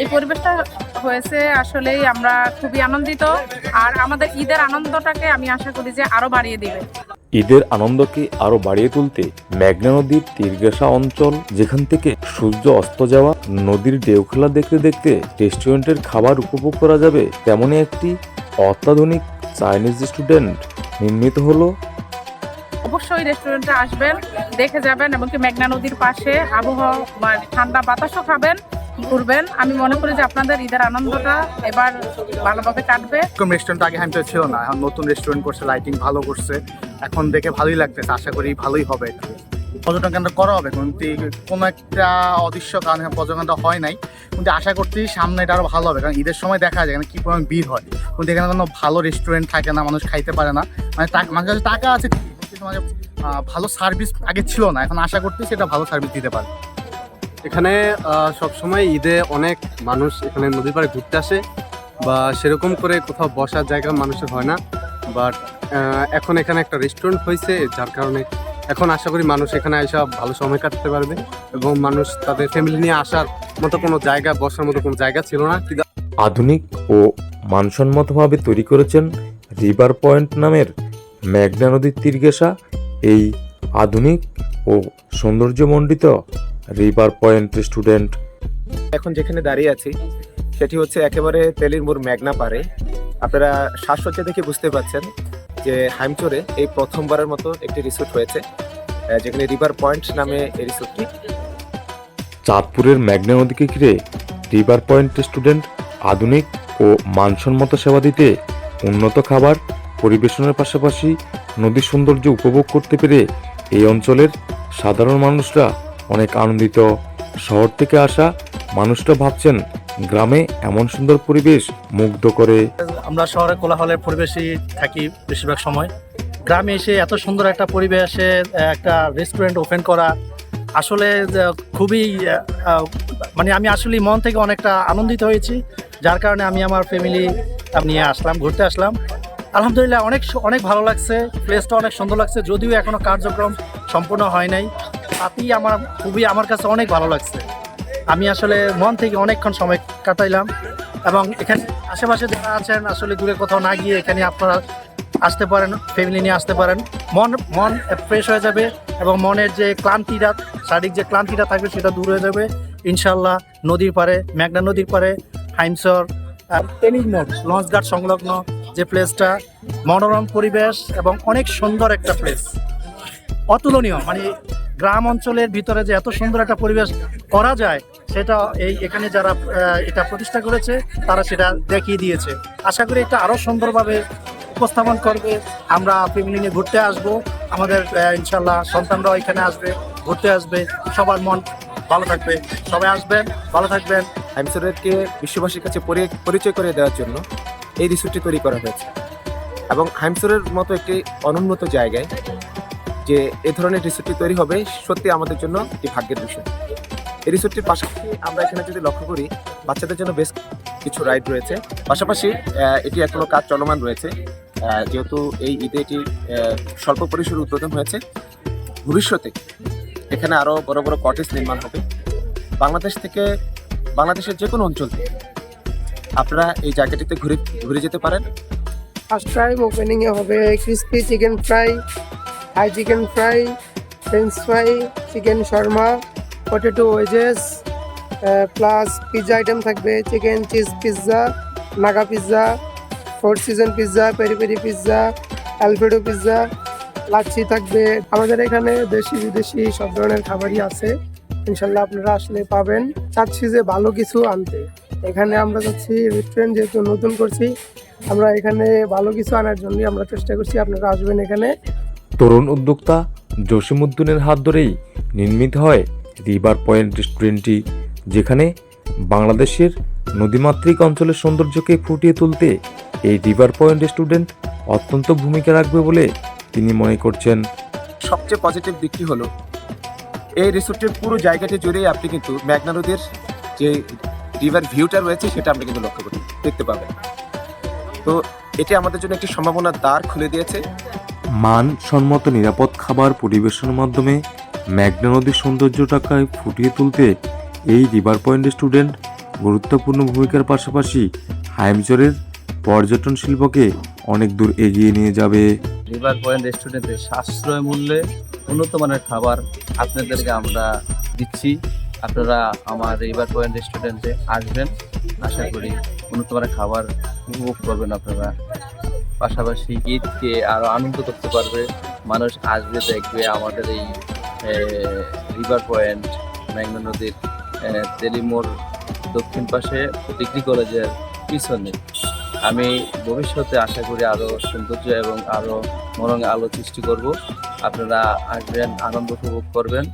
এই পরিবেশটা হয়েছে আসলেই আমরা খুবই আনন্দিত। আর আমাদের ঈদের আনন্দটাকে আমি আশা করি যে আরও বাড়িয়ে দিবে। ঈদের আনন্দকে আরও বাড়িয়ে তুলতে মেঘনা নদীর তীরগাসা অঞ্চল যেখান থেকে সূর্য অস্ত যাওয়া নদীর ঢেউ খেলা দেখতে দেখতে রেস্টুরেন্টের খাবার উপভোগ করা যাবে তেমনই একটি অত্যাধুনিক চাইনিজ রেস্টুরেন্ট নির্মিত হলো। অবশ্যই রেস্টুরেন্টে আসবেন দেখে যাবেন এবং কি মেঘনা নদীর পাশে আবহাওয়া ঠান্ডা বাতাসও খাবেন। ঘুরবেন। আমি মনে করি যে আপনাদের ঈদের আনন্দটা এবার ভালোভাবে কাটবে। এরকম রেস্টুরেন্ট আগে হ্যামচর ছিল না। এখন নতুন রেস্টুরেন্ট করছে লাইটিং ভালো করছে। এখন দেখে ভালোই লাগতেছে। আশা করি ভালোই হবে পর্যটন কেন্দ্র করা হবে, কিন্তু কোনো একটা অদৃশ্য কারণে পর্যটন কেন্দ্র হয় নাই। কিন্তু আশা করছি সামনে এটা আরও ভালো হবে। কারণ ঈদের সময় দেখা যায় এখানে কি পরিমাণ ভিড় হয়। কিন্তু এখানে কোনো ভালো রেস্টুরেন্ট থাকে না, মানুষ খাইতে পারে না। মানে মানুষের কাছে টাকা আছে কিন্তু মানে ভালো সার্ভিস আগে ছিল না। এখন আশা করতেছি সেটা ভালো সার্ভিস দিতে পারে এখানে সব সময় ঈদে অনেক মানুষ এখানে নদীর পাড়ে ঘুরতে আসে বা সেরকম করে কোথাও বসার জায়গা মানুষের হয় না। বাট এখন এখানে একটা রেস্টুরেন্ট হয়েছে, যার কারণে এখন আশা করি মানুষ এখানে এসে ভালো সময় কাটাতে পারবে এবং মানুষ তাদের ফ্যামিলি নিয়ে আসার মতো কোনো জায়গা, বসার মতো কোনো জায়গা ছিল না। আধুনিক ও মানসম্মতভাবে তৈরি করেছেন রিভার পয়েন্ট নামের মেঘনা নদীর তীরগেসা এই আধুনিক ও সৌন্দর্যমণ্ডিত রিভার পয়েন্ট রেস্টুরেন্ট এখন যেখানে দাঁড়িয়ে আছি সেটি হচ্ছে একেবারে তেলির মোড় মেঘনা পারে আপনারা শ্বাসসজ্জা দেখে বুঝতে পারছেন যে হাইমচরে এই প্রথমবারের মতো একটি রিসোর্ট হয়েছে যেখানে রিভার পয়েন্ট নামে এই রিসোর্টটি চাঁদপুরের মেঘনা নদীকে ঘিরে রিভার পয়েন্ট রেস্টুরেন্ট আধুনিক ও মানসম্মত সেবা দিতে উন্নত খাবার পরিবেশনের পাশাপাশি নদীর সৌন্দর্য উপভোগ করতে পেরে এই অঞ্চলের সাধারণ মানুষরা অনেক আনন্দিত শহর থেকে আসা মানুষরা ভাবছেন গ্রামে এমন সুন্দর পরিবেশ মুগ্ধ করে। আমরা শহরে কোলাহলের পরিবেশই থাকি বেশিরভাগ সময়। গ্রামে এসে এত সুন্দর একটা পরিবেশে একটা রেস্টুরেন্ট ওপেন করা আসলে খুবই মানে আমি আসলে মন থেকে অনেকটা আনন্দিত হয়েছি। যার কারণে আমি আমার ফ্যামিলি নিয়ে আসলাম, ঘুরতে আসলাম। আলহামদুলিল্লাহ অনেক অনেক ভালো লাগছে প্লেসটা অনেক সুন্দর লাগছে, যদিও এখনও কার্যক্রম সম্পূর্ণ হয় নাই। তাতেই আমার খুবই, আমার কাছে অনেক ভালো লাগছে। আমি আসলে মন থেকে অনেকক্ষণ সময় কাটাইলাম এবং এখানে আশেপাশে যারা আছেন, আসলে দূরে কোথাও না গিয়ে এখানে আপনারা আসতে পারেন ফ্যামিলি নিয়ে আসতে পারেন। মন মন ফ্রেশ হয়ে যাবে এবং মনের যে ক্লান্তিটা, শারীরিক যে ক্লান্তিটা থাকবে সেটা দূর হয়ে যাবে। ইনশাল্লাহ নদীর পারে মেঘনা নদীর পারে হাইমসর মোড় লঞ্চ ঘাট সংলগ্ন যে প্লেসটা মনোরম পরিবেশ এবং অনেক সুন্দর একটা প্লেস অতুলনীয় মানে গ্রাম অঞ্চলের ভিতরে যে এত সুন্দর একটা পরিবেশ করা যায়, সেটা এই এখানে যারা এটা প্রতিষ্ঠা করেছে, তারা সেটা দেখিয়ে দিয়েছে। আশা করি এটা আরও সুন্দরভাবে উপস্থাপন করবে। আমরা ফ্যামিলি নিয়ে ঘুরতে আসব। আমাদের ইনশাল্লাহ সন্তানরাও এখানে আসবে, ঘুরতে আসবে। সবার মন ভালো থাকবে। সবাই আসবেন, ভালো থাকবেন। হাইমচরকে বিশ্ববাসীর কাছে পরি- পরিচয় করে দেওয়ার জন্য এই রিসোর্টটি তৈরি করা হয়েছে। এবং হাইমচরের মতো একটি অনুন্নত জায়গায় যে এ ধরনের রিসোর্টটি তৈরি হবে, সত্যি আমাদের জন্য একটি ভাগ্যের বিষয়। এই রিসোর্টটির পাশাপাশি আমরা এখানে যদি লক্ষ্য করি, বাচ্চাদের জন্য বেশ কিছু রাইড রয়েছে। পাশাপাশি এটি এখনও কাজ চলমান রয়েছে। যেহেতু এই ঈদে এটি স্বল্প পরিসরে উদ্বোধন হয়েছে, ভবিষ্যতে এখানে আরও বড় বড় কটেজ নির্মাণ হবে। বাংলাদেশ থেকে, বাংলাদেশের যে কোনো অঞ্চল থেকে আপনারা এই জায়গাটিতে ঘুরে ঘুরে যেতে পারেন। ফার্স্ট টাইম ওপেনিং এ হবে crispy chicken fry high chicken fry French fry chicken Sharma potato wedges plus pizza item থাকবে chicken cheese pizza Naga pizza four season pizza peri peri pizza Alfredo pizza lassi থাকবে। আমাদের এখানে দেশি বিদেশি সব ধরনের খাবারই আছে। ইনশাল্লাহ আপনারা আসলে পাবেন। চাচ্ছি যে ভালো কিছু আনতে। এখানে আমরা যাচ্ছি রেস্টুরেন্ট যেহেতু নতুন করছি, আমরা এখানে ভালো কিছু আনার জন্যই আমরা চেষ্টা করছি। আপনারা আসবেন এখানে। তরুণ উদ্যোক্তা জসিমুদ্দিনের হাত ধরেই নির্মিত হয় রিভার পয়েন্ট রেস্টুরেন্টটি যেখানে বাংলাদেশের নদীমাতৃক অঞ্চলের সৌন্দর্যকে ফুটিয়ে তুলতে এই রিভার পয়েন্ট রেস্টুরেন্ট অত্যন্ত ভূমিকা রাখবে বলে তিনি মনে করছেন। সবচেয়ে পজিটিভ দিকটি হলো, এই রিসোর্টের পুরো জায়গাটি জুড়েই আপনি কিন্তু মেঘনা নদীর যে রিভার ভিউটা রয়েছে সেটা আপনি কিন্তু লক্ষ্য করতে দেখতে পাবেন। তো এটি আমাদের জন্য একটি সম্ভাবনার দ্বার খুলে দিয়েছে। মানসম্মত নিরাপদ খাবার পরিবেশনের মাধ্যমে মেঘনা নদীর সৌন্দর্যটাকে ফুটিয়ে তুলতে এই রিভার পয়েন্ট রেস্টুরেন্ট গুরুত্বপূর্ণ ভূমিকার পাশাপাশি হাইমচরের পর্যটন শিল্পকে অনেক দূর এগিয়ে নিয়ে যাবে। রিভার পয়েন্ট রেস্টুরেন্টে সাশ্রয় মূল্যে উন্নত মানের খাবার আপনাদেরকে আমরা দিচ্ছি। আপনারা আমার রিভার পয়েন্ট রেস্টুরেন্টে আসবেন। আশা করি উন্নত মানের খাবার উপভোগ করবেন আপনারা। পাশাপাশি ঈদকে আরও আনন্দ করতে পারবে। মানুষ আসবে দেখবে আমাদের এই রিভার পয়েন্ট মেঘনা নদীর আহ, তেলিমোড় দক্ষিণ পাশে ডিগ্রি কলেজের পিছনে। আমি ভবিষ্যতে আশা করি আরও সৌন্দর্য এবং আরও মরং আলো সৃষ্টি করব। আপনারা আসবেন আনন্দ উপভোগ করবেন।